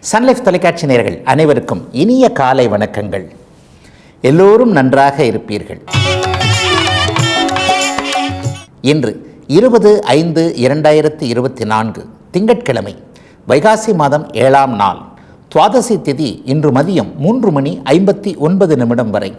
Sun Life தொலைக்காட்சி நேர்கள் அனைவருக்கும் இனிய காலை வணக்கங்கள். எல்லோரும் நன்றாக இருப்பீர்கள். இன்று இருபது ஐந்து இரண்டாயிரத்தி இருபத்தி நான்கு திங்கட்கிழமை வைகாசி மாதம் ஏழாம் நாள். துவாதசி திதி இன்று மதியம் மூன்று மணி ஐம்பத்தி ஒன்பது நிமிடம் வரை.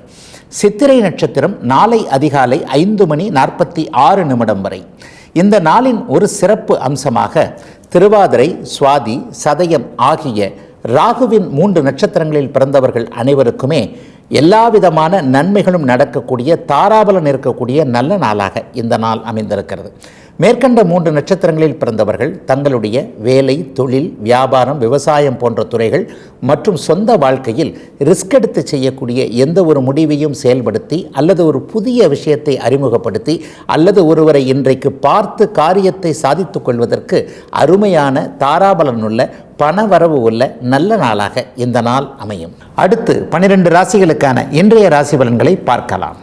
சித்திரை நட்சத்திரம் நாளை அதிகாலை ஐந்து மணி நாற்பத்தி ஆறு நிமிடம் வரை. இந்த நாளின் ஒரு சிறப்பு அம்சமாக திருவாதிரை சுவாதி சதயம் ஆகிய ராகுவின் மூன்று நட்சத்திரங்களில் பிறந்தவர்கள் அனைவருக்குமே எல்லாவிதமான நன்மைகளும் நடக்கக்கூடிய தாராபலன் இருக்கக்கூடிய நல்ல நாளாக இந்த நாள் அமைந்திருக்கிறது. மேற்கண்ட மூன்று நட்சத்திரங்களில் பிறந்தவர்கள் தங்களுடைய வேலை தொழில் வியாபாரம் விவசாயம் போன்ற துறைகள் மற்றும் சொந்த வாழ்க்கையில் ரிஸ்க் எடுத்து செய்யக்கூடிய எந்த ஒரு முடிவையும் செயல்படுத்தி அல்லது ஒரு புதிய விஷயத்தை அறிமுகப்படுத்தி அல்லது ஒருவரை இன்றைக்கு பார்த்து காரியத்தை சாதித்துக் கொள்வதற்கு அருமையான தாராபலனுள்ள பணவரவு உள்ள நல்ல நாளாக இந்த நாள் அமையும். அடுத்து பனிரெண்டு ராசிகளுக்கான இன்றைய ராசி பலன்களை பார்க்கலாம்.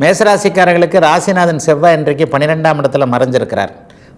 மேசராசிக்காரர்களுக்கு ராசிநாதன் செவ்வாய் இன்றைக்கு பன்னிரெண்டாம் இடத்துல மறைஞ்சிருக்கிறார்.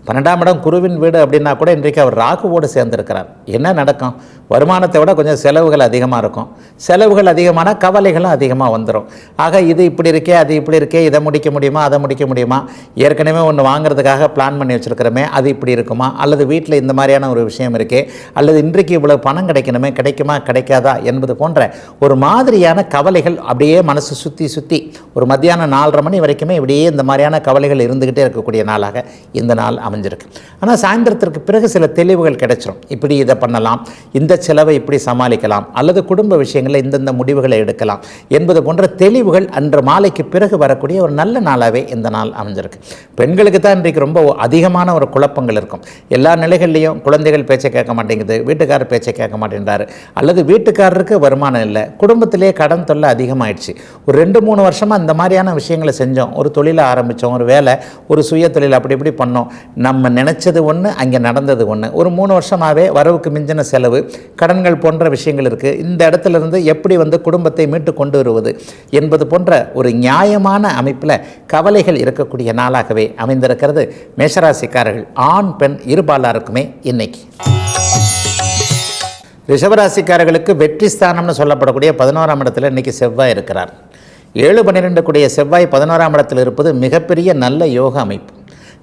பன்னெண்டாம் இடம் குருவின் வீடு அப்படின்னா கூட இன்றைக்கு அவர் ராகுவோடு சேர்ந்திருக்கிறார். என்ன நடக்கும்? வருமானத்தை விட கொஞ்சம் செலவுகள் அதிகமாக இருக்கும். செலவுகள் அதிகமான கவலைகளும் அதிகமாக வந்துடும் ஆக இது இப்படி இருக்கே அது இப்படி இருக்கே இதை முடிக்க முடியுமா அதை முடிக்க முடியுமா? ஏற்கனவே ஒன்று வாங்குறதுக்காக பிளான் பண்ணி வச்சுருக்கிறோமே அது இப்படி இருக்குமா? அல்லது வீட்டில் இந்த மாதிரியான ஒரு விஷயம் இருக்கே அல்லது இன்றைக்கு இவ்வளோ பணம் கிடைக்கணுமே கிடைக்குமா கிடைக்காதா என்பது போன்ற ஒரு மாதிரியான கவலைகள் அப்படியே மனசு சுற்றி சுற்றி ஒரு மத்தியானம் நாலரை மணி வரைக்குமே இப்படியே இந்த மாதிரியான கவலைகள் இருந்துக்கிட்டே இருக்கக்கூடிய நாளாக இந்த நாள் அமைஞ்சிருக்கு. ஆனால் சாயந்தரத்திற்கு பிறகு சில தெளிவுகள் கிடைச்சிரும். இப்படி இதை பண்ணலாம் இந்த செலவை இப்படி சமாளிக்கலாம் அல்லது குடும்ப விஷயங்களில் இந்தந்த முடிவுகளை எடுக்கலாம் என்பது போன்ற தெளிவுகள் அன்று மாலைக்கு பிறகு வரக்கூடிய ஒரு நல்ல நாளாகவே இந்த நாள் அமைஞ்சிருக்கு. பெண்களுக்கு தான் இன்றைக்கு ரொம்ப அதிகமான ஒரு குழப்பங்கள் இருக்கும். எல்லா நிலைகள்லையும் குழந்தைகள் பேச்சை கேட்க மாட்டேங்குது வீட்டுக்காரர் பேச்சை கேட்க மாட்டேன்றாரு அல்லது வீட்டுக்காரருக்கு வருமானம் இல்லை குடும்பத்திலே கடன் தொல்லை அதிகமாயிடுச்சு. ஒரு ரெண்டு மூணு வருஷமாக இந்த மாதிரியான விஷயங்களை செஞ்சோம் ஒரு தொழிலை ஆரம்பித்தோம் ஒரு வேலை ஒரு சுய தொழில் அப்படி இப்படி பண்ணோம். நம்ம நினச்சது ஒன்று அங்கே நடந்தது ஒன்று ஒரு மூணு வருஷமாகவே வரவுக்கு மிஞ்சின செலவு கடன்கள் போன்ற விஷயங்கள் இருக்குது இந்த இடத்துல இருந்து எப்படி வந்து குடும்பத்தை மீட்டு கொண்டு வருவது என்பது போன்ற ஒரு நியாயமான அமைப்பில் கவலைகள் இருக்கக்கூடிய நாளாகவே அமைந்திருக்கிறது மேஷராசிக்காரர்கள். ஆண் பெண் இருபாலாருக்குமே இன்னைக்கு. ரிஷபராசிக்காரர்களுக்கு வெற்றி ஸ்தானம்னு சொல்லப்படக்கூடிய பதினோராம் இடத்துல இன்னைக்கு செவ்வாய் இருக்கிறார். ஏழு பன்னிரெண்டு கூடிய செவ்வாய் பதினோராம் இடத்தில் இருப்பது மிகப்பெரிய நல்ல யோக அமைப்பு.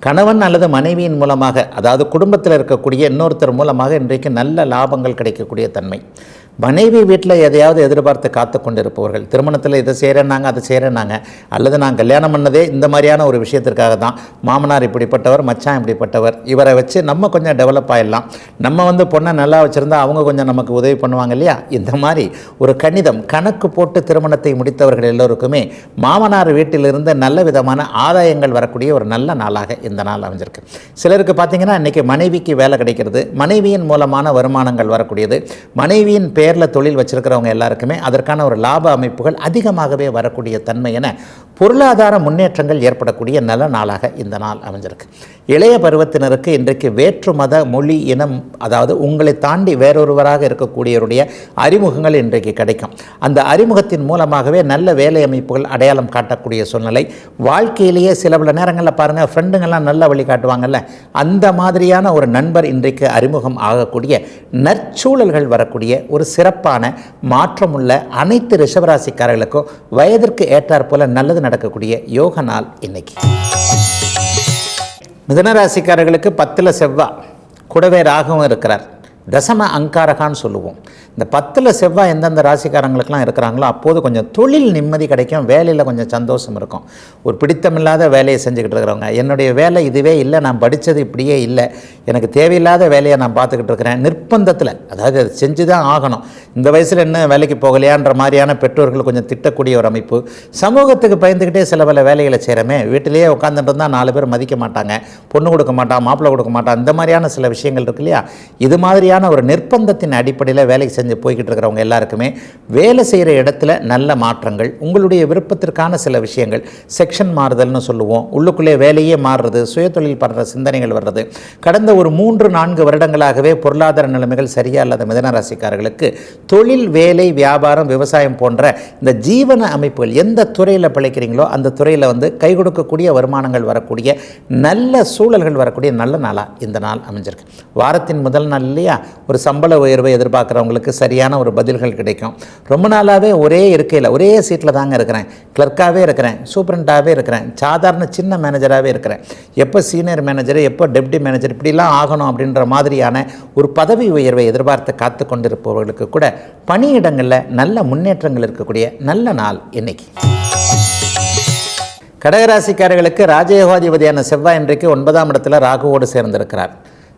கணவன் அல்லது மனைவியின் மூலமாக அதாவது குடும்பத்தில் இருக்கக்கூடிய இன்னொருத்தர் மூலமாக இன்றைக்கு நல்ல லாபங்கள் கிடைக்கக்கூடிய தன்மை. மனைவி வீட்டில் எதையாவது எதிர்பார்த்து காத்து கொண்டிருப்பவர்கள் திருமணத்தில் இதை செய்கிறேன்னாங்க அதை செய்கிறேன்னாங்க அல்லது நான் கல்யாணம் பண்ணதே இந்த மாதிரியான ஒரு விஷயத்திற்காக தான் மாமனார் இப்படிப்பட்டவர் மச்சான் இப்படிப்பட்டவர் இவரை வச்சு நம்ம கொஞ்சம் டெவலப் ஆகிடலாம் நம்ம வந்து பொண்ணை நல்லா வச்சுருந்தா அவங்க கொஞ்சம் நமக்கு உதவி பண்ணுவாங்க இல்லையா? இந்த மாதிரி ஒரு கணிதம் கணக்கு போட்டு திருமணத்தை முடித்தவர்கள் எல்லோருக்குமே மாமனார் வீட்டிலிருந்து நல்ல விதமான ஆதாயங்கள் வரக்கூடிய ஒரு நல்ல நாளாக இந்த நாள் அமைஞ்சிருக்கு. சிலருக்கு பார்த்தீங்கன்னா இன்றைக்கி மனைவிக்கு வேலை கிடைக்கிறது மனைவியின் மூலமான வருமானங்கள் வரக்கூடியது மனைவியின் பேரில் தொழில் வச்சிருக்கிறவங்க எல்லாருக்குமே அதற்கான ஒரு லாப அமைப்புகள் அதிகமாகவே வரக்கூடிய தன்மை என பொருளாதார முன்னேற்றங்கள் ஏற்படக்கூடிய நல்ல நாளாக இந்த நாள் அமைஞ்சிருக்கு. இளைய பருவத்தினருக்கு இன்றைக்கு வேற்று மத மொழி இனம் அதாவது உங்களை தாண்டி வேறொருவராக இருக்கக்கூடியவருடைய அறிமுகங்கள் இன்றைக்கு கிடைக்கும். அந்த அறிமுகத்தின் மூலமாகவே நல்ல வேலை அமைப்புகள் அடையாளம் காட்டக்கூடிய சூழ்நிலை. வாழ்க்கையிலேயே சில பல நேரங்களில் பாருங்கள் ஃப்ரெண்டுங்கள்லாம் நல்ல வழி காட்டுவாங்கல்ல. அந்த மாதிரியான ஒரு நண்பர் இன்றைக்கு அறிமுகம் ஆகக்கூடிய நற்சூழல்கள் வரக்கூடிய ஒரு சிறப்பான மாற்றமுள்ள அனைத்து ரிஷபராசிக்காரர்களுக்கும் வயதிற்கு ஏற்றாற் போல நல்லது நடக்கக்கூடிய யோக நாள் இன்னைக்கு. மிதனராசிக்காரர்களுக்கு பத்தில் செவ்வாய் கூடவே ராகவும் இருக்கிறார். தசம அங்காரகான்னு சொல்லுவோம். இந்த பத்தில் செவ்வாய் எந்தெந்த ராசிக்காரங்களுக்கெல்லாம் இருக்கிறாங்களோ அப்போது கொஞ்சம் தொழில் நிம்மதி கிடைக்கும் வேலையில் கொஞ்சம் சந்தோஷம் இருக்கும். ஒரு பிடித்தமில்லாத வேலையை செஞ்சுக்கிட்டு இருக்கிறவங்க என்னுடைய வேலை இதுவே இல்லை நான் படித்தது இப்படியே இல்லை எனக்கு தேவையில்லாத வேலையை நான் பார்த்துக்கிட்டு இருக்கிறேன். நிர்பந்தத்தில் அதாவது அது செஞ்சு தான் ஆகணும். இந்த வயசில் என்ன வேலைக்கு போகலையான்ற மாதிரியான பெற்றோர்கள் கொஞ்சம் திட்டக்கூடிய ஒரு அமைப்பு. சமூகத்துக்கு பயந்துக்கிட்டே சில பல வேலைகளை செய்கிறோமே வீட்டிலேயே உட்காந்துட்டு இருந்தால் நாலு பேர் மதிக்க மாட்டாங்க பொண்ணு கொடுக்க மாட்டான் மாப்பிள்ளை கொடுக்க மாட்டான் இந்த மாதிரியான சில விஷயங்கள் இருக்கு இல்லையா? இது மாதிரியான ஒரு நிர்பந்தத்தின் அடிப்படையில் வேலைக்கு செஞ்சு போய்கிட்டு இருக்கிறவங்க எல்லாருக்குமே வேலை செய்கிற இடத்துல நல்ல மாற்றங்கள் உங்களுடைய விருப்பத்திற்கான சில விஷயங்கள் செக்ஷன் மாறுதல்னு சொல்லுவோம். உள்ளுக்குள்ளே வேலையே மாறுறது சுயதொழில் பண்ணுற சிந்தனைகள் வர்றது. கடந்த ஒரு மூன்று நான்கு வருடங்களாகவே பொருளாதார நிலைமைகள் சரியா இல்லாத மிதனராசிக்காரர்களுக்கு தொழில் வேலை வியாபாரம் விவசாயம் போன்ற இந்த ஜீவன அமைப்புகள் எந்த துறையில் பிழைக்கிறீங்களோ அந்த துறையில் வந்து கை கொடுக்கக்கூடிய வருமானங்கள் வரக்கூடிய நல்ல சூழல்கள் வரக்கூடிய நல்ல நாளாக இந்த நாள் அமைஞ்சிருக்கு. வாரத்தின் முதல் நாள் இல்லையா? ஒரு சம்பள உயர்வை எதிர்பார்க்குறவங்களுக்கு சரியான ஒரு பதில்கள் கிடைக்கும். ரொம்ப நாளாகவே ஒரே இருக்கையில் ஒரே சீட்டில் தாங்க இருக்கிறேன். கிளர்க்காகவே இருக்கிறேன் சூப்பரண்டாகவே இருக்கிறேன் சாதாரண சின்ன மேனேஜராகவே இருக்கிறேன். எப்போ சீனியர் மேனேஜர் எப்போ டெப்டி மேனேஜர் இப்படிலாம் ஆகணும் அப்படின்ற மாதிரியான ஒரு பதவி உயர்வை எதிர்பார்த்து காத்து கொண்டிருப்பவர்களுக்கு கூட பணியிடங்களில் நல்ல முன்னேற்றங்கள் இருக்கக்கூடிய நல்ல நாள் இன்னைக்கு. கடகராசிக்காரர்களுக்கு ராஜயோகாதிபதியான செவ்வாய் இன்றைக்கு ஒன்பதாம் இடத்துல ராகுவோடு சேர்ந்திருக்கிறார்.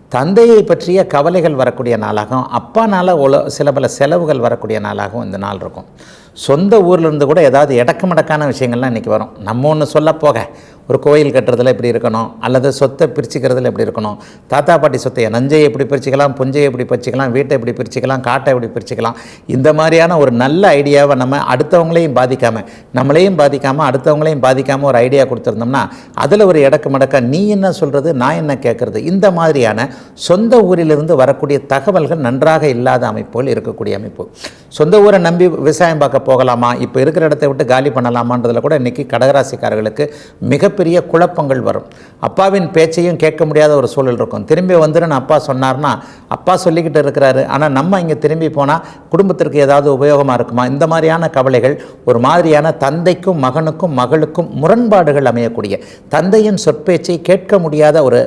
தந்தையை பற்றிய கவலைகள் வரக்கூடிய நாளாகவும் அப்பானால் உல சில பல செலவுகள் வரக்கூடிய நாளாகவும் இந்த நாள் இருக்கும். சொந்த ஊர்லேருந்து கூட ஏதாவது இடக்கமடக்கான விஷயங்கள்லாம் இன்றைக்கி வரும். நம்ம ஒன்று சொல்ல போக. ஒரு கோயில் கட்டுறதுல எப்படி இருக்கணும்? அல்லது சொத்தை பிரிச்சுக்கிறதுல எப்படி இருக்கணும்? தாத்தா பாட்டி சொத்தையை நஞ்சையை எப்படி பிரிச்சுக்கலாம் புஞ்சையை எப்படி பிரிச்சுக்கலாம் வீட்டை எப்படி பிரிச்சுக்கலாம் காட்டை எப்படி பிரிச்சுக்கலாம்? இந்த மாதிரியான ஒரு நல்ல ஐடியாவை நம்ம அடுத்தவங்களையும் பாதிக்காமல் நம்மளையும் பாதிக்காமல் அடுத்தவங்களையும் பாதிக்காமல் ஒரு ஐடியா கொடுத்துருந்தோம்னா அதில் ஒரு இடக்கு மடக்க நீ என்ன சொல்கிறது நான் என்ன கேட்குறது இந்த மாதிரியான சொந்த ஊரிலிருந்து வரக்கூடிய தகவல்கள் நன்றாக இல்லாத அமைப்புகள் இருக்கக்கூடிய அமைப்பு. சொந்த ஊரை நம்பி விவசாயம் பார்க்க போகலாமா? இப்போ இருக்கிற இடத்தை விட்டு காலி பண்ணலாமான்றதில் கூட இன்றைக்கி கடகராசிக்காரர்களுக்கு மிக மிகப்பெரிய குழப்பங்கள் வரும். அப்பாவின் பேச்சையும் கேட்க முடியாத ஒரு சூழல் இருக்கும். திரும்பி வந்துருன்னு அப்பா சொன்னார்னா அப்பா சொல்லிக்கிட்டு இருக்கிறாரு. ஆனால் நம்ம இங்கே திரும்பி போனால் குடும்பத்திற்கு ஏதாவது உபயோகமாக இருக்குமா? இந்த மாதிரியான கவலைகள் ஒரு மாதிரியான தந்தைக்கும் மகனுக்கும் மகளுக்கும் முரண்பாடுகள் அமையக்கூடிய தந்தையின் சொற்பேச்சை கேட்க முடியாத ஒரு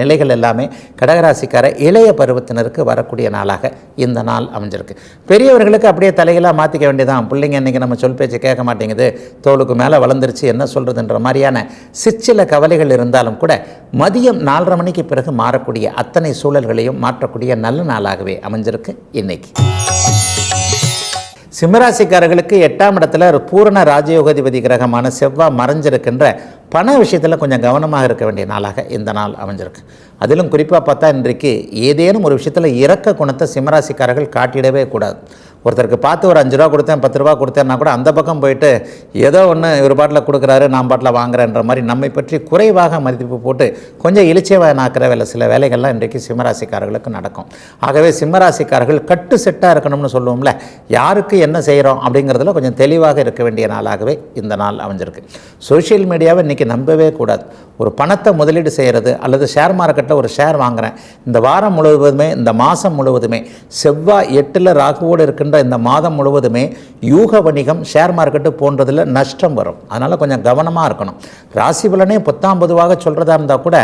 நிலைகள் எல்லாமே கடகராசிக்கார இளைய பருவத்தினருக்கு வரக்கூடிய நாளாக இந்த நாள் அமைஞ்சிருக்கு. பெரியவர்களுக்கு அப்படியே தலைகளாக மாற்றிக்க வேண்டியதான் பிள்ளைங்க இன்றைக்கி நம்ம சொல் பேச்சு கேட்க மாட்டேங்குது. தோளுக்கு மேலே வளர்ந்துருச்சு என்ன சொல்கிறதுன்ற மாதிரியான சிற்சில கவலைகள் இருந்தாலும் கூட மதியம் நாலரை மணிக்கு பிறகு மாறக்கூடிய அத்தனை சூழல்களையும் மாற்றக்கூடிய நல்ல நாளாகவே அமைஞ்சிருக்கு இன்னைக்கு. சிம்மராசிக்காரர்களுக்கு எட்டாம் இடத்துல ஒரு பூரண ராஜயோகாதிபதி கிரகமான செவ்வாய் மறைஞ்சிருக்கின்ற பண விஷயத்தில் கொஞ்சம் கவனமாக இருக்க வேண்டிய நாளாக இந்த நாள் அமைஞ்சிருக்கு. அதிலும் குறிப்பாக பார்த்தா இன்றைக்கு ஏதேனும் ஒரு விஷயத்தில் இறக்க குணத்தை சிம்மராசிக்காரர்கள் காட்டிடவே கூடாது. ஒருத்தருக்கு பார்த்து ஒரு அஞ்சு ரூபா கொடுத்தேன் பத்து ரூபா கொடுத்தேன்னா கூட அந்த பக்கம் போயிட்டு ஏதோ ஒன்று இவர் பாட்டில் கொடுக்குறாரு நான் பாட்டில் வாங்குறேன்ற மாதிரி நம்மை பற்றி குறைவாக மதிப்பு போட்டு கொஞ்சம் இளிச்சவாயனாக்கிற வேலை சில வேலைகள்லாம் இன்றைக்கு சிம்மராசிக்காரர்களுக்கு நடக்கும். ஆகவே சிம்மராசிக்காரர்கள் கட்டு செட்டாக இருக்கணும்னு சொல்லுவோம்ல யாருக்கு என்ன செய்கிறோம் அப்படிங்கிறதுல கொஞ்சம் தெளிவாக இருக்க வேண்டிய நாளாகவே இந்த நாள் அமைஞ்சிருக்கு. சோஷியல் மீடியாவை இன்றைக்கி நம்பவே கூடாது. ஒரு பணத்தை முதலீடு செய்கிறது அல்லது ஷேர் மார்க்கெட்டில் ஒரு ஷேர் வாங்குறேன் இந்த வாரம் முழுவதுமே இந்த மாதம் முழுவதுமே செவ்வாய் எட்டில் ராகுவோடு இருக்கின்ற இந்த மாதம் முழுவதுமே யூக வணிகம் ஷேர் மார்க்கெட்டு போன்றதில் நஷ்டம் வரும். அதனால் கொஞ்சம் கவனமாக இருக்கணும். ராசி பலனே பத்தாம் பொதுவாக சொல்கிறதா இருந்தால் கூட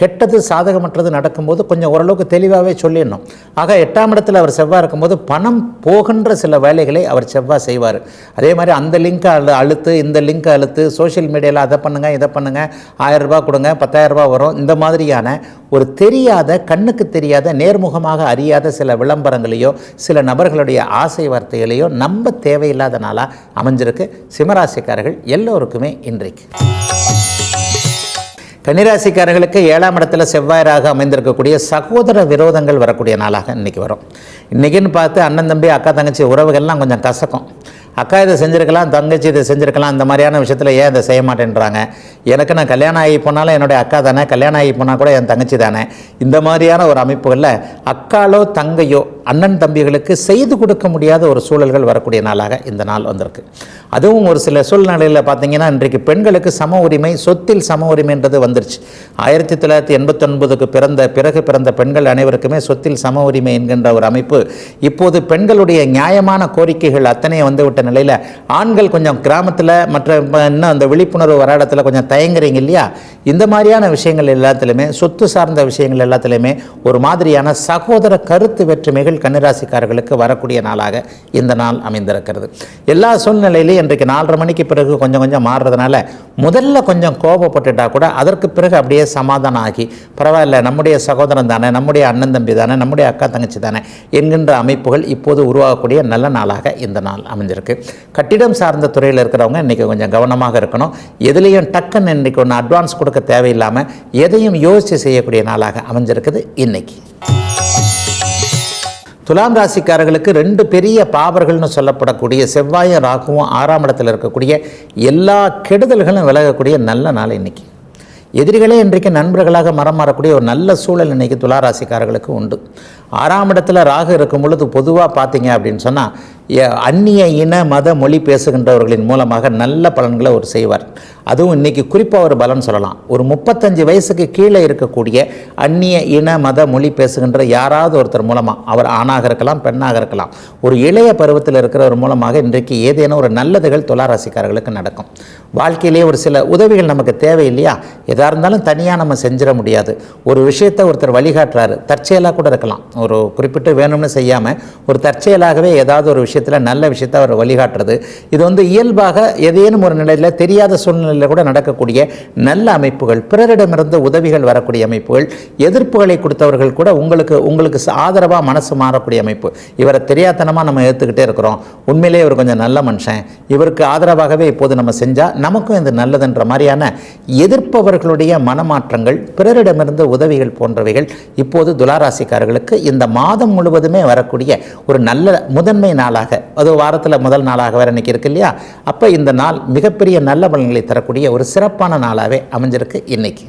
கெட்டது சாதகமற்றது நடக்கும்போது கொஞ்சம் ஓரளவுக்கு தெளிவாகவே சொல்லிடணும். ஆக எட்டாம் இடத்துல அவர் செவ்வாய் இருக்கும்போது பணம் போகின்ற சில வேலைகளை அவர் செவ்வாய் செய்வார். அதே மாதிரி அந்த லிங்கை அழு அழுத்து இந்த லிங்கை அழுத்து சோஷியல் மீடியாவில் அதை பண்ணுங்கள் இதை பண்ணுங்கள் ஆயிரம் கொடுங்க பத்தாயிரரூபா வரும் இந்த மாதிரியான ஒரு தெரியாத கண்ணுக்கு தெரியாத நேர்முகமாக அறியாத சில விளம்பரங்களையோ சில நபர்களுடைய ஆசை வார்த்தைகளையோ நம்ப தேவையில்லாத நாளாக அமைஞ்சிருக்கு. சிம்மராசிக்காரர்கள் எல்லோருக்குமே இன்றைக்கு. கன்னிராசிக்காரர்களுக்கு ஏழாம் இடத்துல செவ்வாயராக அமைந்திருக்கக்கூடிய சகோதர விரோதங்கள் வரக்கூடிய நாளாக இன்றைக்கி வரும். இன்றைக்கின்னு பார்த்து அண்ணன் தம்பி அக்கா தங்கச்சி உறவுகள்லாம் கொஞ்சம் கசக்கும். அக்கா இதை செஞ்சுருக்கலாம் தங்கச்சி இதை செஞ்சுருக்கலாம் இந்த மாதிரியான விஷயத்தில் ஏன் இதை செய்ய மாட்டேன்றாங்க? எனக்கு நான் கல்யாணம் ஆகி போனாலும் என்னுடைய அக்கா தானே கல்யாணம் ஆகி போனால் கூட என் தங்கச்சி தானே? இந்த மாதிரியான ஒரு அமைப்புகளில் அக்காலோ தங்கையோ அண்ணன் தம்பிகளுக்கு செய்து கொடுக்க முடியாத ஒரு சூழல்கள் வரக்கூடிய நாளாக இந்த நாள் வந்திருக்கு. அதுவும் ஒரு சில சூழ்நிலையில் பார்த்தீங்கன்னா இன்றைக்கு பெண்களுக்கு சம உரிமை சொத்தில் சம உரிமைன்றது வந்துருச்சு. ஆயிரத்தி தொள்ளாயிரத்தி எண்பத்தொன்பதுக்கு பிறந்த பிறகு பிறந்த பெண்கள் அனைவருக்குமே சொத்தில் சம உரிமை என்கின்ற ஒரு அமைப்பு இப்போது பெண்களுடைய நியாயமான கோரிக்கைகள் அத்தனை வந்துவிட்ட நிலையில் ஆண்கள் கொஞ்சம் கிராமத்தில் மற்ற இன்னும் அந்த விழிப்புணர்வு வர இடத்துல கொஞ்சம் தயங்குறீங்க இல்லையா? இந்த மாதிரியான விஷயங்கள் எல்லாத்துலேயுமே சொத்து சார்ந்த விஷயங்கள் எல்லாத்துலேயுமே ஒரு மாதிரியான சகோதர கருத்து வேற்றுமைகள் கன்னிராசிக்காரர்களுக்கு வரக்கூடிய நாளாக இந்த நாள் அமைந்திருக்கிறது. எல்லா சூழ்நிலையிலையும் இன்றைக்கு நாலரை மணிக்கு பிறகு கொஞ்சம் கொஞ்சம் மாறுறதுனால முதல்ல கொஞ்சம் கோபப்பட்டுட்டா கூட அதற்கு பிறகு அப்படியே சமாதானம் ஆகி பரவாயில்ல நம்முடைய சகோதரன் தானே நம்முடைய அண்ணன் தம்பி தானே நம்முடைய அக்கா தங்கச்சி தானே என்கின்ற அமைப்புகள் இப்போது உருவாகக்கூடிய நல்ல நாளாக இந்த நாள் அமைஞ்சிருக்கு. கட்டிடம் சார்ந்த துறையில் இருக்கிறவங்க இன்றைக்கி கொஞ்சம் கவனமாக இருக்கணும். எதுலேயும் டக்குன்னு இன்றைக்கி ஒன்று அட்வான்ஸ் கொடுக்க தேவையில்லாமல் எதையும் யோசித்து செய்யக்கூடிய நாளாக அமைஞ்சிருக்குது இன்னைக்கு. துலாம் ராசிக்காரர்களுக்கு ரெண்டு பெரிய பாவர்கள்னு சொல்லப்படக்கூடிய செவ்வாயும் ராகுவும் ஆறாம் இடத்துல இருக்கக்கூடிய எல்லா கெடுதல்களும் விலகக்கூடிய நல்ல நாள் இன்றைக்கி எதிரிகளே இன்றைக்கு நண்பர்களாக மரம் மாறக்கூடிய ஒரு நல்ல சூழல் இன்னைக்கு துளாராசிக்காரர்களுக்கு உண்டு. ஆறாம் இடத்துல ராகு இருக்கும் பொழுது பொதுவாக பார்த்தீங்க அப்படின்னு சொன்னால் அந்நிய இன மத மொழி பேசுகின்றவர்களின் மூலமாக நல்ல பலன்களை அவர் செய்வார். அதுவும் இன்றைக்கி குறிப்பாக ஒரு பலன் சொல்லலாம். ஒரு முப்பத்தஞ்சு வயசுக்கு கீழே இருக்கக்கூடிய அந்நிய இன மத மொழி பேசுகின்ற யாராவது ஒருத்தர் மூலமாக அவர் ஆணாக இருக்கலாம் பெண்ணாக இருக்கலாம் ஒரு இளைய பருவத்தில் இருக்கிறவர் மூலமாக இன்றைக்கு ஏதேனும் ஒரு நல்லதுகள் துளாராசிக்காரர்களுக்கு நடக்கும். வாழ்க்கையிலே ஒரு சில உதவிகள் நமக்கு தேவை இல்லையா எதாக இருந்தாலும் தனியாக நம்ம செஞ்சிட முடியாது. ஒரு விஷயத்தை ஒருத்தர் வழிகாட்டுறாரு தற்செயலாக கூட இருக்கலாம். ஒரு குறிப்பிட்டு வேணும்னு செய்யாமல் ஒரு தற்செயலாகவே ஏதாவது ஒரு விஷயத்தில் நல்ல விஷயத்தை அவர் வழிகாட்டுறது. இது வந்து இயல்பாக ஏதேனும் ஒரு நிலையில் தெரியாத சூழ்நிலையில் கூட நடக்கக்கூடிய நல்ல அமைப்புகள் பிறரிடமிருந்து உதவிகள் வரக்கூடிய அமைப்புகள் எதிர்ப்புகளை கொடுத்தவர்கள் கூட உங்களுக்கு உங்களுக்கு ஆதரவாக மனசு மாறக்கூடிய அமைப்பு. இவரை தெரியாதனமாக நம்ம ஏற்றுக்கிட்டே இருக்கிறோம். உண்மையிலே இவர் கொஞ்சம் நல்ல மனுஷன். இவருக்கு ஆதரவாகவே இப்போது நம்ம செஞ்சால் நமக்கும் இது நல்லதுன்ற மாதிரியான எதிர்ப்பவர்களுடைய மனமாற்றங்கள் பிறரிடமிருந்து உதவிகள் போன்றவைகள் இப்போது துளாராசிக்காரர்களுக்கு இந்த மாதம் முழுவதுமே வரக்கூடிய ஒரு நல்ல முதன்மை நாளாக அது வாரத்தில் முதல் நாளாக வேற இன்னைக்கு இருக்கு இல்லையா? அப்போ இந்த நாள் மிகப்பெரிய நல்ல பலன்களை தரக்கூடிய ஒரு சிறப்பான நாளாகவே அமைஞ்சிருக்கு இன்னைக்கு.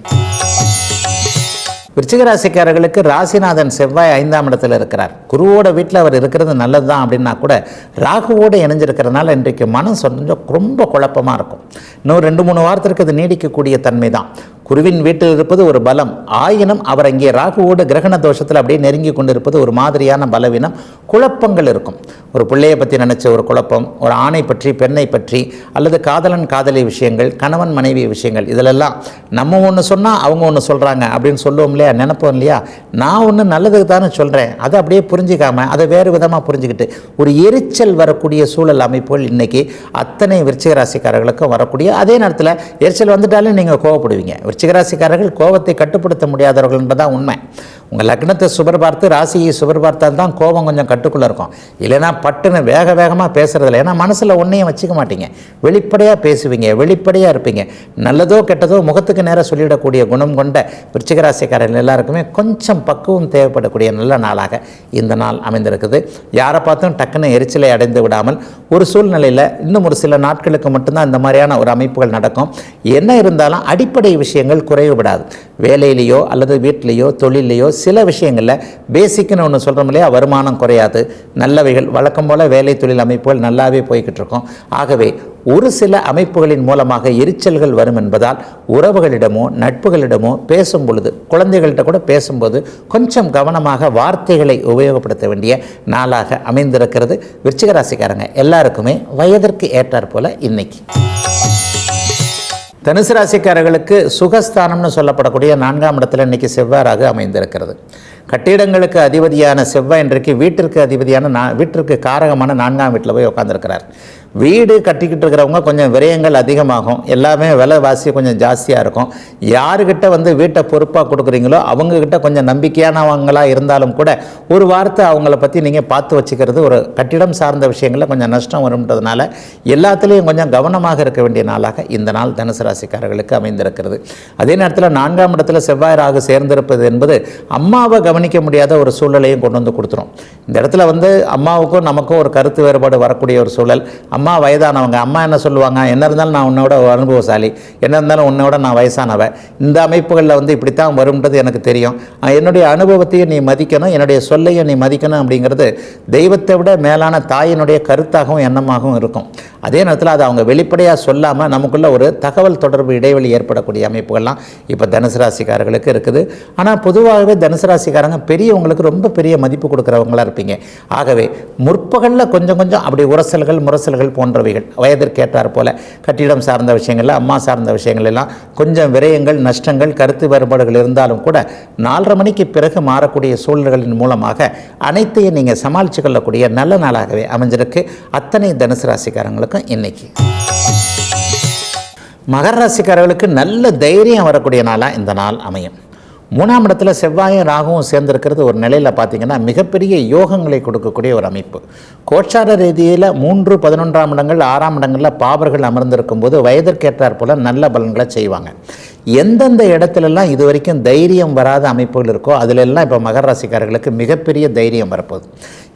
விருச்சிகராசிக்காரர்களுக்கு ராசிநாதன் செவ்வாய் ஐந்தாம் இடத்துல இருக்கிறார். குருவோட வீட்டில் அவர் இருக்கிறது நல்லது தான் அப்படின்னா கூட ராகுவோடு இணைஞ்சிருக்கிறதுனால இன்றைக்கு மனம் கொஞ்சம் ரொம்ப குழப்பமாக இருக்கும். இன்னும் ரெண்டு மூணு வாரத்திற்கு அது நீடிக்கக்கூடிய தன்மை தான் குருவின் வீட்டில் இருப்பது ஒரு பலம். ஆயினும் அவர் அங்கே ராகுவோடு கிரகண தோஷத்தில் அப்படியே நெருங்கி கொண்டிருப்பது ஒரு மாதிரியான பலவீனம் குழப்பங்கள் இருக்கும். ஒரு பிள்ளையை பற்றி நினச்ச ஒரு குழப்பம் ஒரு ஆணை பற்றி பெண்ணை பற்றி அல்லது காதலன் காதலி விஷயங்கள் கணவன் மனைவி விஷயங்கள் இதிலெல்லாம் நம்ம ஒன்று சொன்னால் அவங்க ஒன்று சொல்கிறாங்க அப்படின்னு சொல்லுவோம்லே இல்லையா? நினைப்போம் இல்லையா? நான் ஒன்று நல்லதுக்கு தானே சொல்கிறேன் அதை அப்படியே புரிஞ்சிக்காமல் அதை வேறு விதமாக புரிஞ்சுக்கிட்டு ஒரு எரிச்சல் வரக்கூடிய சூழல் அமைப்புகள் இன்றைக்கி அத்தனை விருச்சிகராசிக்காரர்களுக்கும் வரக்கூடிய அதே நேரத்தில் எரிச்சல் வந்துட்டாலே நீங்கள் கோவப்படுவீங்க. விருச்சிகராசிக்காரர்கள் கோபத்தை கட்டுப்படுத்த முடியாதவர்கள் என்பதான் உண்மை. உங்கள் லக்னத்தை சுபர் பார்த்து ராசியை சுபர் பார்த்தால் தான் கோபம் கொஞ்சம் கட்டுக்குள்ளே இருக்கும். இல்லைன்னா பட்டுன்னு வேக வேகமாக பேசுறதில்ல ஏன்னா மனசில் ஒன்றையும் வச்சுக்க மாட்டீங்க. வெளிப்படையாக பேசுவீங்க வெளிப்படையாக இருப்பீங்க. நல்லதோ கெட்டதோ முகத்துக்கு நேராக சொல்லிவிடக்கூடிய குணம் கொண்ட விருச்சிகராசிக்காரர்கள் எல்லாருக்குமே கொஞ்சம் பக்குவம் தேவைப்படக்கூடிய நல்ல நாளாக இந்த நாள் அமைந்திருக்குது. யாரை பார்த்தும் டக்குன்னு எரிச்சலை அடைந்து விடாமல் ஒரு சூழ்நிலையில் இன்னும் ஒரு சில நாட்களுக்கு மட்டும்தான் இந்த மாதிரியான ஒரு அமைப்புகள் நடக்கும். என்ன இருந்தாலும் அடிப்படை விஷயங்கள் குறைவுபடாது. வேலையிலேயோ அல்லது வீட்டிலேயோ தொழிலையோ சில விஷயங்களில் பேசிக்குன்னு ஒன்று சொல்கிறோம் இல்லையா? வருமானம் குறையாது. நல்லவைகள் வழக்கம் போல் வேலை தொழில் அமைப்புகள் நல்லாவே போய்கிட்டு இருக்கும். ஆகவே ஒரு சில அமைப்புகளின் மூலமாக எரிச்சல்கள் வரும் என்பதால் உறவுகளிடமோ நட்புகளிடமோ பேசும் பொழுது குழந்தைகள்கிட்ட கூட பேசும்போது கொஞ்சம் கவனமாக வார்த்தைகளை உபயோகப்படுத்த வேண்டிய நாளாக அமைந்திருக்கிறது. விருச்சிகராசிக்காரங்க எல்லாருக்குமே வயதிற்கு ஏற்றாற்போல் இன்னைக்கு. தனுசு ராசிக்காரர்களுக்கு சுகஸ்தானம்னு சொல்லப்படக்கூடிய நான்காம் இடத்துல இன்னைக்கு செவ்வாறாக அமைந்திருக்கிறது. கட்டிடங்களுக்கு அதிபதியான செவ்வாய் இன்றைக்கு வீட்டிற்கு அதிபதியான நா வீட்டிற்கு காரகமான நான்காம் வீட்டில் போய் உட்காந்துருக்கிறார் வீடு கட்டிக்கிட்டு இருக்கிறவங்க கொஞ்சம் விரயங்கள் அதிகமாகும். எல்லாமே விலைவாசி கொஞ்சம் ஜாஸ்தியாக இருக்கும். யாருக்கிட்ட வந்து வீட்டை பொறுப்பாக கொடுக்குறீங்களோ அவங்கக்கிட்ட கொஞ்சம் நம்பிக்கையானவங்களாக இருந்தாலும் கூட ஒரு வார்த்தை அவங்கள பற்றி நீங்கள் பார்த்து வச்சுக்கிறது ஒரு கட்டிடம் சார்ந்த விஷயங்களில் கொஞ்சம் நஷ்டம் வரும்ன்றதுனால எல்லாத்துலேயும் கொஞ்சம் கவனமாக இருக்க வேண்டிய நாளாக இந்த நாள் தனுசு ராசிக்காரர்களுக்கு அமைந்திருக்கிறது. அதே நேரத்தில் நான்காம் இடத்துல செவ்வாய் ராகு சேர்ந்திருப்பது என்பது அம்மாவை கவனிக்க முடியாத ஒரு சூழலையும் கொண்டு வந்து கொடுத்துரும். இந்த இடத்துல வந்து அம்மாவுக்கும் நமக்கும் ஒரு கருத்து வேறுபாடு வரக்கூடிய ஒரு சூழல். அம்மா அம்மா வயதானவங்க அம்மா என்ன சொல்லுவாங்க? என்ன இருந்தாலும் நான் உன்னோட அனுபவசாலி. என்ன இருந்தாலும் உன்னோட நான் வயசானவன் இந்த அமைப்புகளில் வந்து இப்படித்தான் வரும்ன்றது எனக்கு தெரியும். என்னுடைய அனுபவத்தையும் நீ மதிக்கணும் என்னுடைய சொல்லையும் நீ மதிக்கணும் அப்படிங்கிறது தெய்வத்தை விட மேலான தாயினுடைய கருத்தாகவும் எண்ணமாகவும் இருக்கும். அதே நேரத்தில் அதை அவங்க வெளிப்படையாக சொல்லாமல் நமக்குள்ள ஒரு தகவல் தொடர்பு இடைவெளி ஏற்படக்கூடிய அமைப்புகள்லாம் இப்போ தனுசு ராசிக்காரர்களுக்கு இருக்குது. ஆனால் பொதுவாகவே தனுசு ராசிக்காரங்க பெரியவங்களுக்கு ரொம்ப பெரிய மதிப்பு கொடுக்குறவங்களாக இருப்பீங்க. ஆகவே முற்பகலில் கொஞ்சம் கொஞ்சம் அப்படி உரசல்கள் முரசல்கள் போன்றவைகள். வயதிற்கேற்றார் போல கட்டிடம் சார்ந்த விஷயங்கள் அம்மா சார்ந்த விஷயங்கள் எல்லாம் கொஞ்சம் விரயங்கள் நஷ்டங்கள் கருத்து வேறுபாடுகள் இருந்தாலும் கூட நாலரை மணிக்கு பிறகு மாறக்கூடிய சூழல்களின் மூலமாக அனைத்தையும் நீங்கள் சமாளித்து கொள்ளக்கூடிய நல்ல நாளாகவே அமைஞ்சிருக்கு. அத்தனை தனுசு ராசிக்காரங்களுக்கும் இன்னைக்கு. மகர ராசிக்காரர்களுக்கு நல்ல தைரியம் வரக்கூடிய நாளாக இந்த நாள் அமையும். மூணாம் இடத்துல செவ்வாயும் ராகுவும் சேர்ந்திருக்கிறது ஒரு நிலையில் பார்த்தீங்கன்னா மிகப்பெரிய யோகங்களை கொடுக்கக்கூடிய ஒரு அமைப்பு. கோச்சார ரீதியில் மூன்று பதினொன்றாம் இடங்கள் ஆறாம் இடங்களில் பாவர்கள் அமர்ந்திருக்கும் போது வயதிற்கேற்றார் போல நல்ல பலன்களை செய்வாங்க. எந்தெந்த இடத்துலலாம் இது வரைக்கும் தைரியம் வராத அமைப்புகள் இருக்கோ அதிலெல்லாம் இப்போ மகர ராசிக்காரர்களுக்கு மிகப்பெரிய தைரியம் வரப்போகுது.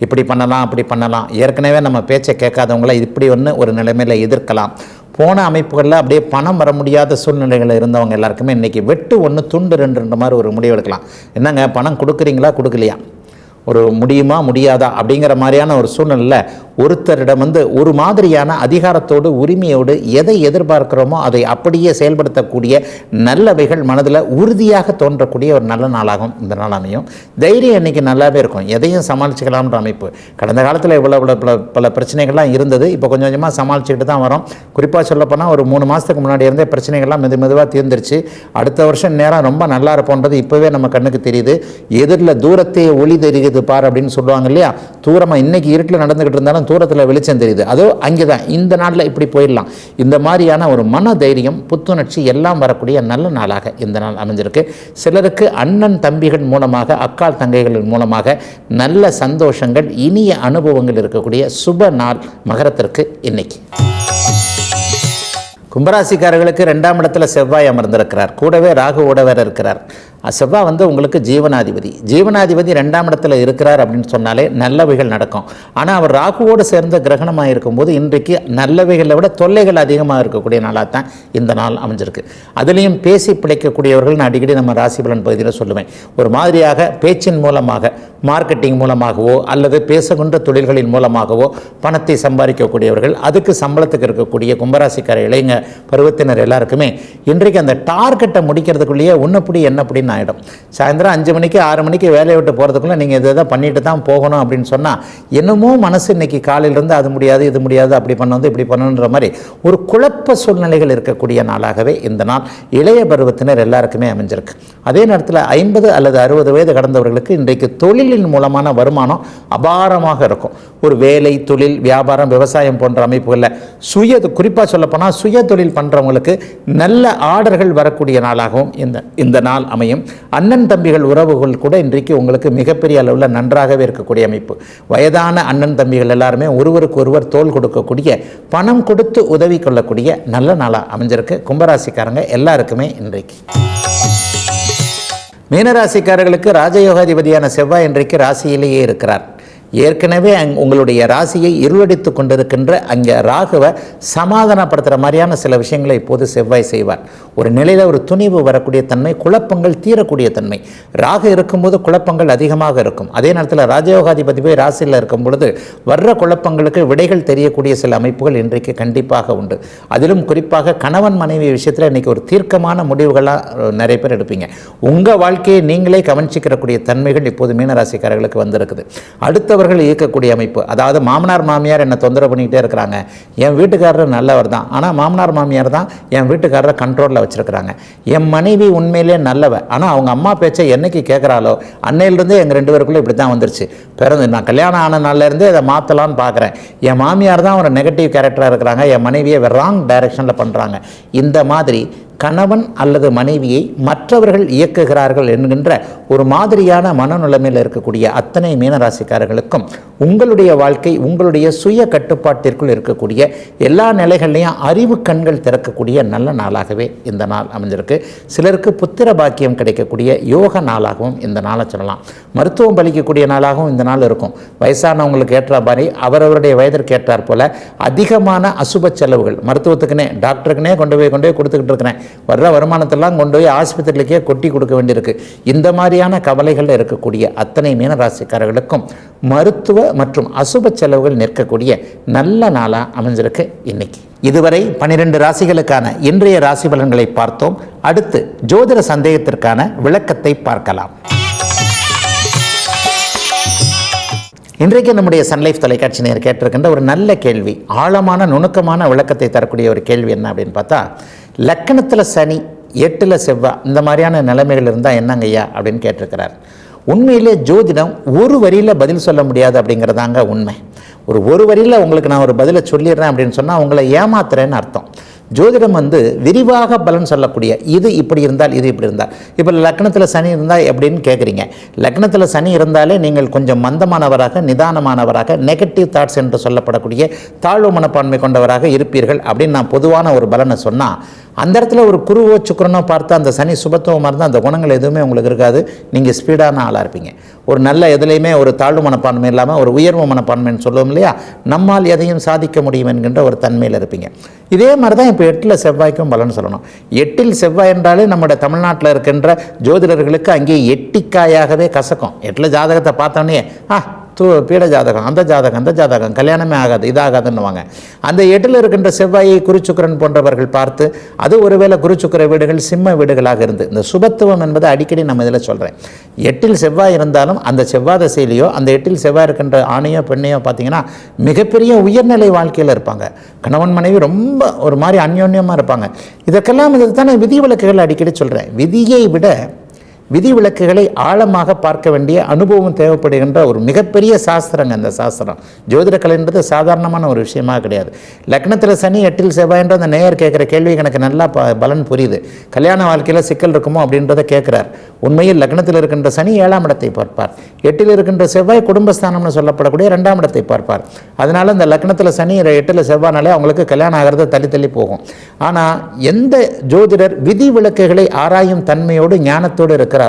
இப்படி பண்ணலாம் அப்படி பண்ணலாம். ஏற்கனவே நம்ம பேச்சை கேட்காதவங்கள இப்படி ஒன்று ஒரு நிலைமையில் எதிர்க்கலாம். போன அமைப்புகளில் அப்படியே பணம் வர முடியாத சூழ்நிலைகளில் இருந்தவங்க எல்லாருக்குமே இன்றைக்கி வெட்டு ஒன்று துண்டு ரெண்டுன்ற மாதிரி ஒரு முடிவு எடுக்கலாம். என்னங்க பணம் கொடுக்குறீங்களா கொடுக்கலையா? ஒரு முடியுமா முடியாதா அப்படிங்கிற மாதிரியான ஒரு சூழ்நிலையில் ஒருத்தரிடம் வந்து ஒரு மாதிரியான அதிகாரத்தோடு உரிமையோடு எதை எதிர்பார்க்கிறோமோ அதை அப்படியே செயல்படுத்தக்கூடிய நல்லவைகள் மனதில் உறுதியாக தோன்றக்கூடிய ஒரு நல்ல நாளாகும் இந்த நாள் அமையும். தைரியம் இன்னைக்கு நல்லாவே இருக்கும். எதையும் சமாளிச்சுக்கலாம்ன்ற அமைப்பு. கடந்த காலத்தில் இவ்வளோ இவ்வளோ பல பல பிரச்சனைகள்லாம் இருந்தது. இப்போ கொஞ்சம் கொஞ்சமாக சமாளிச்சுக்கிட்டு தான் வரோம். குறிப்பாக சொல்லப்போனால் ஒரு மூணு மாதத்துக்கு முன்னாடி இருந்தே பிரச்சனைகள்லாம் மெது மெதுவாக தீர்ந்துருச்சு. அடுத்த வருஷம் நேரம் ரொம்ப நல்லா இருப்போன்றது இப்போவே நம்ம கண்ணுக்கு தெரியுது. எதிரில் தூரத்தையே ஒளி தெரியுது. பார் அப்படின்னு சொல்லுவாங்க இல்லையா? தூரமாக இன்னைக்கு இருட்டில் நடந்துக்கிட்டு இருந்தாலும் தூரத்தில் வெளிச்சம் தெரியுது. அதோ அங்கே தான் இந்த நாளில் இப்படி போயிடலாம். இந்த மாதிரியான ஒரு மன தைரியம் புத்துணர்ச்சி எல்லாம் வரக்கூடிய நல்ல நாளாக இந்த நாள் அமைஞ்சிருக்கு. சிலருக்கு அண்ணன் தம்பிகள் மூலமாக அக்கால் தங்கைகள் மூலமாக நல்ல சந்தோஷங்கள் இனிய அனுபவங்கள் இருக்கக்கூடிய சுப நாள் மகரத்திற்கு இன்னைக்கு. கும்பராசிக்காரர்களுக்கு ரெண்டாம் இடத்துல செவ்வாய் அமர்ந்திருக்கிறார். கூடவே ராகுவோட வேற இருக்கிறார். செவ்வாய் வந்து உங்களுக்கு ஜீவனாதிபதி. ஜீவனாதிபதி ரெண்டாம் இடத்துல இருக்கிறார் அப்படின்னு சொன்னாலே நல்லவைகள் நடக்கும். ஆனால் அவர் ராகுவோடு சேர்ந்த கிரகணமாக இருக்கும்போது இன்றைக்கு நல்லவைகளை விட தொல்லைகள் அதிகமாக இருக்கக்கூடிய நாளாக தான் இந்த நாள் அமைஞ்சிருக்கு. அதுலேயும் பேசி பிழைக்கக்கூடியவர்கள் நான் அடிக்கடி நம்ம ராசி பலன் பகுதியில் சொல்லுவேன். ஒரு மாதிரியாக பேச்சின் மூலமாக மார்க்கெட்டிங் மூலமாகவோ அல்லது பேசுகின்ற தொழில்களின் மூலமாகவோ பணத்தை சம்பாதிக்கக்கூடியவர்கள் அதுக்கு சம்பளத்துக்கு இருக்கக்கூடிய கும்பராசிக்கார இளைஞ பருவத்தினர் எல்லாருக்குமே இன்றைக்கு அந்த டார்கெட்டை முடிக்கிறதுக்குள்ளேயே உன்னப்படி என்னப்படின்னு ஆகிடும் சாயந்தரம் அஞ்சு மணிக்கு ஆறு மணிக்கு வேலையை விட்டு போகிறதுக்குள்ளே நீங்கள் இதை தான் பண்ணிட்டு தான் போகணும் அப்படின்னு சொன்னால் என்னமோ மனசு இன்னைக்கு காலையிலேருந்து அது முடியாது இது முடியாது அப்படி பண்ணது இப்படி பண்ணணுன்ற மாதிரி ஒரு குழப்ப சூழ்நிலைகள் இருக்கக்கூடிய நாளாகவே இந்த நாள் இளைய பருவத்தினர் எல்லாருக்குமே அமைஞ்சிருக்கு. அதே நேரத்தில் ஐம்பது அல்லது அறுபது வயது கடந்தவர்களுக்கு இன்றைக்கு தொழில் தொழிலின் மூலமான வருமானம் அபாரமாக இருக்கும். ஒரு வேலை தொழில் வியாபாரம் விவசாயம் போன்ற அமைப்புகளில் சுய குறிப்பாக சொல்லப்போனால் சுய தொழில் பண்ணுறவங்களுக்கு நல்ல ஆர்டர்கள் வரக்கூடிய நாளாகவும் இந்த இந்த நாள் அமையும். அண்ணன் தம்பிகள் உறவுகள் கூட இன்றைக்கு உங்களுக்கு மிகப்பெரிய அளவில் நன்றாகவே இருக்கக்கூடிய அமைப்பு. வயதான அண்ணன் தம்பிகள் எல்லாருமே ஒருவருக்கு ஒருவர் தோள் கொடுக்கக்கூடிய பணம் கொடுத்து உதவி கொள்ளக்கூடிய நல்ல நாளாக அமைஞ்சிருக்கு. கும்பராசிக்காரங்க எல்லாருக்குமே இன்றைக்கு. மீனராசிக்காரர்களுக்கு ராஜயோகாதிபதியான செவ்வாய் இன்றைக்கு ராசியிலேயே இருக்கிறார். ஏற்கனவே அங் உங்களுடைய ராசியை இருளடித்து கொண்டிருக்கின்ற அங்கே ராகுவை சமாதானப்படுத்துகிற மாதிரியான சில விஷயங்களை இப்போது செவ்வாய் செய்வார். ஒரு நிலையில் ஒரு துணிவு வரக்கூடிய தன்மை குழப்பங்கள் தீரக்கூடிய தன்மை. ராகு இருக்கும்போது குழப்பங்கள் அதிகமாக இருக்கும். அதே நேரத்தில் ராஜயோகாதிபதி போய் ராசியில் இருக்கும் பொழுது வர்ற குழப்பங்களுக்கு விடைகள் தெரியக்கூடிய சில அமைப்புகள் இன்றைக்கு கண்டிப்பாக உண்டு. அதிலும் குறிப்பாக கணவன் மனைவி விஷயத்தில் இன்றைக்கி ஒரு தீர்க்கமான முடிவுகளாக நிறைய பேர் எடுப்பீங்க. உங்கள் வாழ்க்கையை நீங்களே கவனிச்சிக்கிறக்கூடிய தன்மைகள் இப்போது மீனராசிக்காரர்களுக்கு வந்திருக்குது. அடுத்த அடுத்தவர்கள் இயக்கக்கூடிய அமைப்பு. அதாவது மாமனார் மாமியார் என்னை தொந்தரவு பண்ணிக்கிட்டே இருக்கிறாங்க. என் வீட்டுக்காரர் நல்லவர் தான். ஆனால் மாமனார் மாமியார் தான் என் வீட்டுக்காரரை கண்ட்ரோலில் வச்சுருக்கிறாங்க. என் மனைவி உண்மையிலே நல்லவ. ஆனால் அவங்க அம்மா பேச்சை என்னைக்கு கேட்குறாளோ அன்னையிலேருந்து எங்கள் ரெண்டு பேருக்குள்ளே இப்படி தான் வந்துருச்சு. பிறந்து நான் கல்யாணம் ஆன நாள்லேருந்து இதை மாற்றலான்னு பார்க்குறேன் என் மாமியார் தான் ஒரு நெகட்டிவ் கேரக்டராக இருக்கிறாங்க. என் மனைவியை ராங் டைரக்ஷனில் பண்ணுறாங்க இந்த மாதிரி கணவன் அல்லது மனைவியை மற்றவர்கள் இயக்குகிறார்கள் என்கின்ற ஒரு மாதிரியான மனநிலைமையில் இருக்கக்கூடிய அத்தனை மீனராசிக்காரர்களுக்கும் உங்களுடைய வாழ்க்கை உங்களுடைய சுய கட்டுப்பாட்டிற்குள் இருக்கக்கூடிய எல்லா நிலைகள்லையும் அறிவு கண்கள் திறக்கக்கூடிய நல்ல நாளாகவே இந்த நாள் அமைஞ்சிருக்கு. சிலருக்கு புத்திர பாக்கியம் கிடைக்கக்கூடிய யோக நாளாகவும் இந்த நாளை சொல்லலாம். மருத்துவம் பலிக்கக்கூடிய நாளாகவும் இந்த நாள் இருக்கும். வயசானவங்களுக்கு ஏற்ற மாதிரி அவரவருடைய வயதிற்கு ஏற்றாற் போல அதிகமான அசுப செலவுகள் மருத்துவத்துக்குனே டாக்டருக்குனே கொண்டு போய் கொண்டு போய் கொடுத்துக்கிட்டு இருக்கிறேன். வர்ற வருமானத்தெல்லாம் கொண்டு போய் ஆஸ்பத்திரிக்கே கொட்டி கொடுக்க வேண்டியிருக்கு. இந்த மாதிரியான கவலைகளில் இருக்கக்கூடிய அத்தனை மீனராசிக்காரர்களுக்கும் மருத்துவ மற்றும் அசுப செலவுகள் நிற்கக்கூடிய நல்ல நாளாக அமைஞ்சிருக்கு இன்னைக்கு. இதுவரை பனிரெண்டு ராசிகளுக்கான இன்றைய ராசி பலன்களை பார்த்தோம். அடுத்து ஜோதிட சந்தேகத்திற்கான விளக்கத்தை பார்க்கலாம். இன்றைக்கு நம்முடைய சன்லைஃப் தொலைக்காட்சி நேர் கேட்டிருக்கின்ற ஒரு நல்ல கேள்வி ஆழமான நுணுக்கமான விளக்கத்தை தரக்கூடிய ஒரு கேள்வி என்ன அப்படின்னு பார்த்தா லக்கணத்தில் சனி எட்டில் செவ்வாய் இந்த மாதிரியான நிலைமைகள் இருந்தால் என்னங்க ஐயா அப்படின்னு கேட்டிருக்கிறார். உண்மையிலே ஜோதிடம் ஒரு வரியில் பதில் சொல்ல முடியாது அப்படிங்கிறதாங்க உண்மை. ஒரு ஒரு வரியில் உங்களுக்கு நான் ஒரு பதிலை சொல்லிடுறேன் அப்படின்னு சொன்னால் உங்களை ஏமாத்துறேன்னு அர்த்தம். ஜோதிடம் வந்து விரிவாக பலன் சொல்லக்கூடிய இது இப்படி இருந்தால் இது இப்படி இருந்தால். இப்போ லக்னத்தில் சனி இருந்தால் எப்படின்னு கேட்குறீங்க லக்னத்தில் சனி இருந்தாலே நீங்கள் கொஞ்சம் மந்தமானவராக நிதானமானவராக நெகட்டிவ் தாட்ஸ் என்று சொல்லப்படக்கூடிய தாழ்வு மனப்பான்மை கொண்டவராக இருப்பீர்கள் அப்படின்னு நான் பொதுவான ஒரு பலனை சொன்னால் அந்த இடத்துல ஒரு குருவோ சுக்கரனோ பார்த்து அந்த சனி சுபத்துவமாக இருந்தால் அந்த குணங்கள் எதுவுமே உங்களுக்கு இருக்காது. நீங்கள் ஸ்பீடான ஆளாக இருப்பீங்க. ஒரு நல்ல எதுலேயுமே ஒரு தாழ்வு மனப்பான்மை இல்லாமல் ஒரு உயர்வு மனப்பான்மைன்னு சொல்லுவோம் இல்லையா? நம்மால் எதையும் சாதிக்க முடியும் என்கின்ற ஒரு தன்மையில் இருப்பீங்க. இதே மாதிரி தான் இப்போ எட்டில் செவ்வாய்க்கும் பலன் சொல்லணும். எட்டில் செவ்வாய் என்றாலே நம்முடைய தமிழ்நாட்டில் இருக்கின்ற ஜோதிடர்களுக்கு அங்கே எட்டிக்காயாகவே கசக்கும். எட்டில் ஜாதகத்தை பார்த்தோன்னே ஆ தூ பீட ஜாதகம் அந்த ஜாதகம் அந்த ஜாதகம் கல்யாணமே ஆகாது இதாகாதுன்னுவாங்க. அந்த எட்டில் இருக்கின்ற செவ்வாயை குருச்சுக்கரன் போன்றவர்கள் பார்த்து அது ஒருவேளை குருச்சுக்கர வீடுகள் சிம்ம வீடுகளாக இருந்து இந்த சுபத்துவம் என்பதை அடிக்கடி நம்ம இதில் சொல்கிறேன் எட்டில் செவ்வாய் இருந்தாலும் அந்த செவ்வாய் திசையிலையோ அந்த எட்டில் செவ்வாய் இருக்கின்ற ஆணையோ பெண்ணையோ பார்த்தீங்கன்னா மிகப்பெரிய உயர்நிலை வாழ்க்கையில் இருப்பாங்க. கணவன் மனைவி ரொம்ப ஒரு மாதிரி அந்யோன்யமாக இருப்பாங்க. இதற்கெல்லாம் இதுக்கு தானே விதிவிலக்குகள் அடிக்கடி சொல்கிறேன் விதியை விட விதிவிலக்குகளை ஆழமாக பார்க்க வேண்டிய அனுபவம் தேவைப்படுகின்ற ஒரு மிகப்பெரிய சாஸ்திரங்க அந்த சாஸ்திரம். ஜோதிட கலைன்றது சாதாரணமான ஒரு விஷயமாக கிடையாது. லக்னத்தில் சனி எட்டில் செவ்வாய்ன்ற அந்த நேயர் கேட்குற கேள்வி எனக்கு நல்லா ப பலன் புரியுது. கல்யாண வாழ்க்கையில் சிக்கல் இருக்குமோ அப்படின்றத கேட்குறார். உண்மையில் லக்னத்தில் இருக்கின்ற சனி ஏழாம் இடத்தை பார்ப்பார். எட்டில் இருக்கின்ற செவ்வாய் குடும்பஸ்தானம்னு சொல்லப்படக்கூடிய ரெண்டாம் இடத்தை பார்ப்பார். அதனால் இந்த லக்னத்தில் சனி எட்டில் செவ்வாய்னாலே அவங்களுக்கு கல்யாணம் ஆகிறது தள்ளி தள்ளி போகும். ஆனால் எந்த ஜோதிடர் விதி விளக்குகளை ஆராயும் தன்மையோடு ஞானத்தோடு இருக்கிறாரோ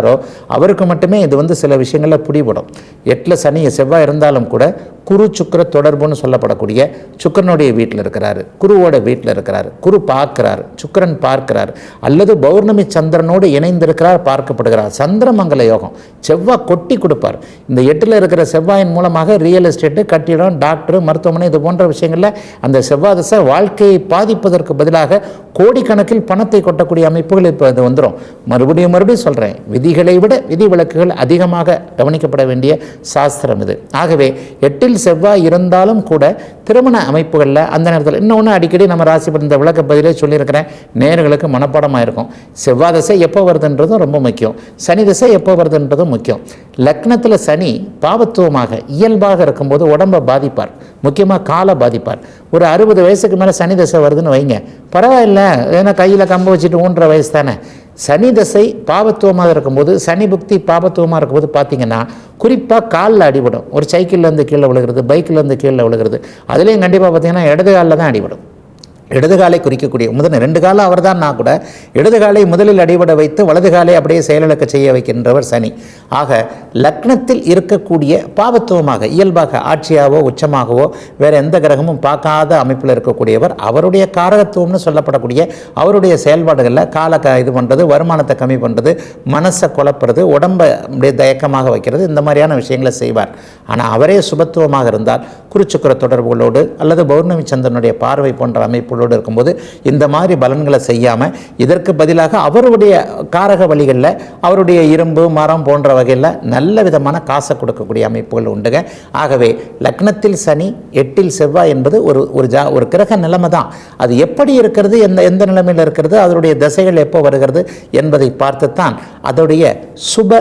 அவருக்கு மட்டுமே இது வந்து சில விஷயங்களில் பிடிபடும். எட்டில் சனி செவ்வாய் இருந்தாலும் கூட குரு சுக்கர தொடர்புன்னு சொல்லப்படக்கூடிய சுக்கரனுடைய வீட்டில் இருக்கிறாரு குருவோட வீட்டில் இருக்கிறாரு குரு பார்க்கிறார் சுக்கிரன் பார்க்கிறார் அல்லது பௌர்ணமி சந்திரனோடு இணைந்திருக்கிறார் பார்க்கப்படுகிறார். சந்திரமங்கல யோகம் செவ்வாய் கொட்டி கொடுப்பார். இந்த எட்டில் இருக்கிற செவ்வாயின் மூலமாக ரியல் எஸ்டேட்டு கட்டிடம் டாக்டர் மருத்துவமனை இது போன்ற விஷயங்களில் அந்த செவ்வாய் திசை வாழ்க்கையை பாதிப்பதற்கு பதிலாக கோடிக்கணக்கில் பணத்தை கொட்டக்கூடிய அமைப்புகள் இப்போ இது வந்துடும் மறுபடியும் மறுபடியும் சொல்கிறேன் விதிகளை விட விதி விளக்குகள் அதிகமாக கவனிக்கப்பட வேண்டிய சாஸ்திரம் இது. ஆகவே எட்டில் செவ்வாய் இருந்தாலும் கூட திருமண அமைப்புகளில் அந்த நேரத்தில் இன்னொன்று அடிக்கடி நம்ம ராசி பலன் விளக்க பதிலே சொல்லியிருக்கிறேன். நேர்களுக்கு மனப்பாடமாக இருக்கும். செவ்வாய் தசை எப்போ வருதுன்றதும் ரொம்ப முக்கியம். சனி திசை எப்போ வருதுன்றதும் முக்கியம். லக்னத்தில் சனி பாவத்துவமாக இயல்பாக இருக்கும்போது உடம்பை பாதிப்பார். முக்கியமாக காலை பாதிப்பார். ஒரு அறுபது வயசுக்கு மேலே சனி தசை வருதுன்னு வைங்க. பரவாயில்ல ஏன்னா கையில் கம்பு வச்சுட்டு ஊன்ற வயசு தானே. சனி தசை பாபத்துவமாக இருக்கும்போது சனி புக்தி பாபத்துவமாக இருக்கும்போது பார்த்தீங்கன்னா குறிப்பாக காலில் அடிபடும். ஒரு சைக்கிள்லேருந்து கீழே விழுகிறது பைக்கிலேருந்து கீழே விழுகிறது. அதுலேயும் கண்டிப்பாக பார்த்தீங்கன்னா இடது காலில் தான் அடிபடும். இடதுகாலை குறிக்கக்கூடிய முதல் ரெண்டு காலம் அவர் தான் நான் கூட இடதுகாலை முதலில் அடிபட வைத்து வலதுகாலை அப்படியே செயலிழக்க செய்ய வைக்கின்றவர் சனி. ஆக லக்னத்தில் இருக்கக்கூடிய பாவத்துவமாக இயல்பாக ஆட்சியாவோ உச்சமாகவோ வேறு எந்த கிரகமும் பார்க்காத அமைப்பில் இருக்கக்கூடியவர் அவருடைய காரகத்துவம்னு சொல்லப்படக்கூடிய அவருடைய செயல்பாடுகளில் கால க இது பண்ணுறது வருமானத்தை கம்மி பண்ணுறது மனசை குழப்புறது உடம்பை அப்படியே தயக்கமாக வைக்கிறது இந்த மாதிரியான விஷயங்களை செய்வார். ஆனால் அவரே சுபத்துவமாக இருந்தால் குருச்சுக்குர தொடர்புகளோடு அல்லது பௌர்ணமி சந்திரனுடைய பார்வை போன்ற அமைப்புகளோடு இருக்கும்போது இந்த மாதிரி பலன்களை செய்யாமல் இதற்கு பதிலாக அவருடைய காரக வழிகளில் அவருடைய இரும்பு மரம் போன்ற வகையில் நல்ல விதமான காசை கொடுக்கக்கூடிய அமைப்புகள் உண்டுங்க. ஆகவே லக்னத்தில் சனி எட்டில் செவ்வாய் என்பது ஒரு ஒரு ஜா ஒரு கிரக நிலைமை தான். அது எப்படி இருக்கிறது எந்த எந்த நிலைமையில் இருக்கிறது அதனுடைய தசைகள் எப்போ வருகிறது என்பதை பார்த்துத்தான் அதோடைய சுப